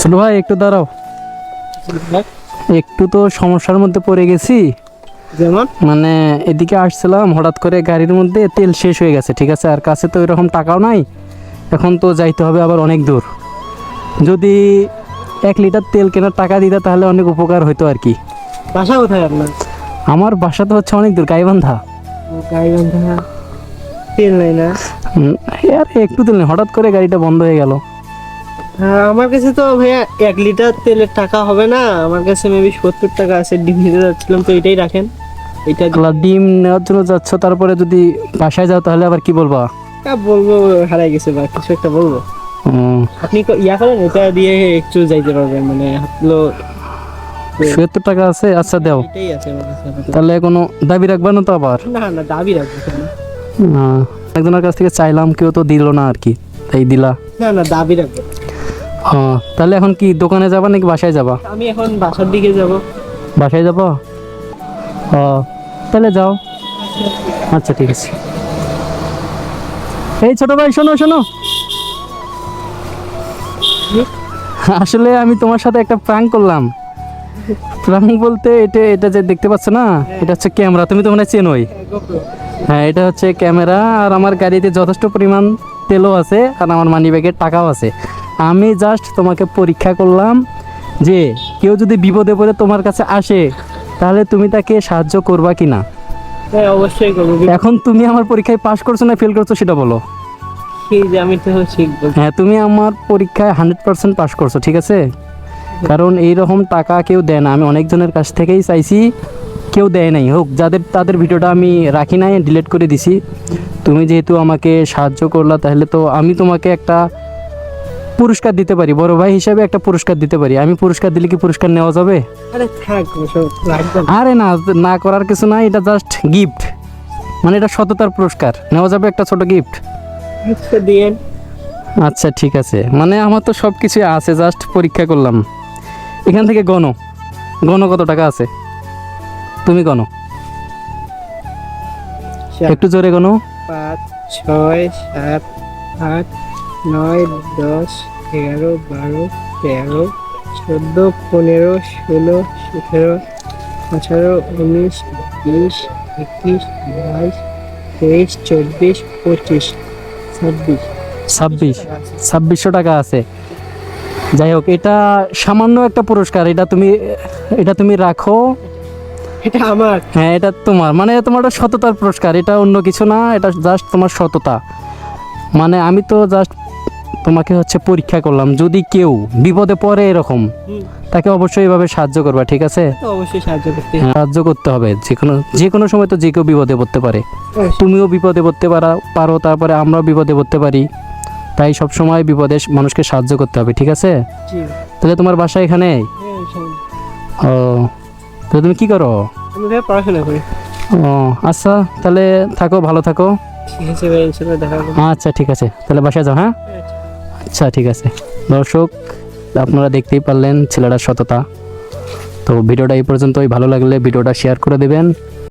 ছোট ভাই একটু দাঁড়াও। একটু তো সমস্যার মধ্যে পড়ে গেছি। যেমন? মানে এদিকে আসছিলাম হঠাৎ করে গাড়ির মধ্যে তেল শেষ হয়ে গেছে ঠিক আছে? আর কাছে তো এরকম টাকাও নাই। এখন তো যাইতে হবে আবার অনেক দূর। যদি এক লিটার তেল কেনার টাকা দিতে তাহলে অনেক উপকার হতো আর কি। বাসা কোথায় আপনার? আমার বাসা তো হচ্ছে অনেক দূর গাইবান্ধা। গাইবান্ধা। তেল নাই না? আর একটু তেল হঠাৎ করে গাড়িটা বন্ধ হয়ে গেল। হ্যাঁ, আমার কাছে তো ভাইয়া এক লিটার তেলের টাকা হবে না আমার কাছে মেবি সত্তর টাকা আছে ডিম নিতে যাচ্ছিলাম তো এটাই রাখেন। এটা ডিম নেওয়ার জন্য যাচ্ছ তারপরে যদি বাসায় যাও তাহলে আবার কি বলবা? তা বলব হারাই গেছে বা কিছু একটা বলব। আপনি ইয়া করেন এটা দিয়ে একটু যাইতে পারবেন মানে সত্তর টাকা আছে আচ্ছা দাও। তাহলে কোনো দাবি রাখবে না তো আবার? না না দাবি রাখব? না, একজনের কাছ থেকে চাইলাম কেউ তো দিল না আর কি তাই দিলা। না না দাবি রাখব হ্যাঁ তাহলে এখন কি দোকানে যাবা নাকি বাসায় যাবা? আমি এখন বাসার দিকে যাব। বাসায় যাব? ও তাহলে যাও। আচ্ছা ঠিক আছে। এই ছোট ভাই শোনো শোনো। আসলে আমি তোমার সাথে একটা প্র্যাঙ্ক করলাম। প্র্যাঙ্ক বলতে এটা এটা যে দেখতে পাচ্ছ না এটা হচ্ছে ক্যামেরা তুমি তো মনে হয় চেনোই। হ্যাঁ এটা হচ্ছে ক্যামেরা আর আমার গাড়িতে যথেষ্ট পরিমাণ তেলও আছে আর আমার মানি ব্যাগের টাকাও আছে। আমি জাস্ট তোমাকে পরীক্ষা করলাম যে কেউ যদি বিপদে পড়ে তোমার কাছে আসে তাহলে তুমি তাকে সাহায্য করবা কি না হ্যাঁ অবশ্যই করব। এখন তুমি আমার পরীক্ষায় পাশ করছ না ফেল করছ সেটা বলো। আমি তো শিখব হ্যাঁ তুমি আমার পরীক্ষায় হান্ড্রেড পার্সেন্ট পাশ করছ ঠিক আছে? কারণ এই রকম টাকা কেউ দেয় না। আমি অনেকজনের কাছ থেকেই চাইছি কেউ দেয় নাই। হোক যাদের তাদের ভিডিওটা আমি রাখি নাই ডিলিট করে দিছি। তুমি যেহেতু আমাকে সাহায্য করলা তাহলে তো আমি তোমাকে একটা পুরস্কার দিতে পারি। বড় ভাই হিসাবে একটা পুরস্কার দিতে পারি। আমি পুরস্কার দিলে কি পুরস্কার নেওয়া যাবে? আরে না। না না করার কিছু নাই এটা জাস্ট গিফট মানে এটা সততার পুরস্কার। নেওয়া যাবে একটা ছোট গিফট আচ্ছা আচ্ছা ঠিক আছে। মানে আমার তো সব কিছুই আছে জাস্ট পরীক্ষা করলাম। এখান থেকে গণ। গণ কত টাকা আছে? তুমি গণ। একটু জোরে গণ। পাঁচ ছয় সাত আট নয় দশ এগারো বারো তেরো চোদ্দ পনেরো ষোলো সতেরো আঠারো উনিশ বিশ একুশ বাইশ তেইশ চব্বিশ পঁচিশ ছাব্বিশ। ছাব্বিশ। ছাব্বিশশো টাকা আছে। যাই হোক এটা সামান্য একটা পুরস্কার। এটা তুমি এটা তুমি রাখো। এটা আমার। হ্যাঁ এটা তোমার। মানে তোমার একটা সততার পুরস্কার। এটা অন্য কিছু না এটা জাস্ট তোমার সততা। মানে আমি তো জাস্ট তোমাকে হচ্ছে পরীক্ষা করলাম যদি কেউ বিপদে পড়ে এরকম তাকে অবশ্যই এভাবে সাহায্য করবা ঠিক আছে? অবশ্যই সাহায্য করতে হ্যাঁ, সাহায্য করতে হবে। যে কোনো যে কোনো সময় তো যে কেউ বিপদে পড়তে পারে। তুমিও বিপদে পড়তে পারা পারো তারপরে আমরাও বিপদে পড়তে পারি। তাই সব সময় বিপদে মানুষকে সাহায্য করতে হবে ঠিক আছে? তাহলে তোমার বাসা এখানে? হ্যাঁ, ও তাহলে তুমি কি করো? আমি ভাই পড়াশোনা করি। ও আচ্ছা তাহলে থাকো ভালো থাকো। আচ্ছা ঠিক আছে। তাহলে বাসায় যাও হ্যাঁ? আচ্ছা ঠিক আছে। দর্শক আপনারা দেখতেই পারলেন ছেলেটার সততা। তো ভিডিওটা এই পর্যন্তই। ভালো লাগলে ভিডিওটা শেয়ার করে দেবেন।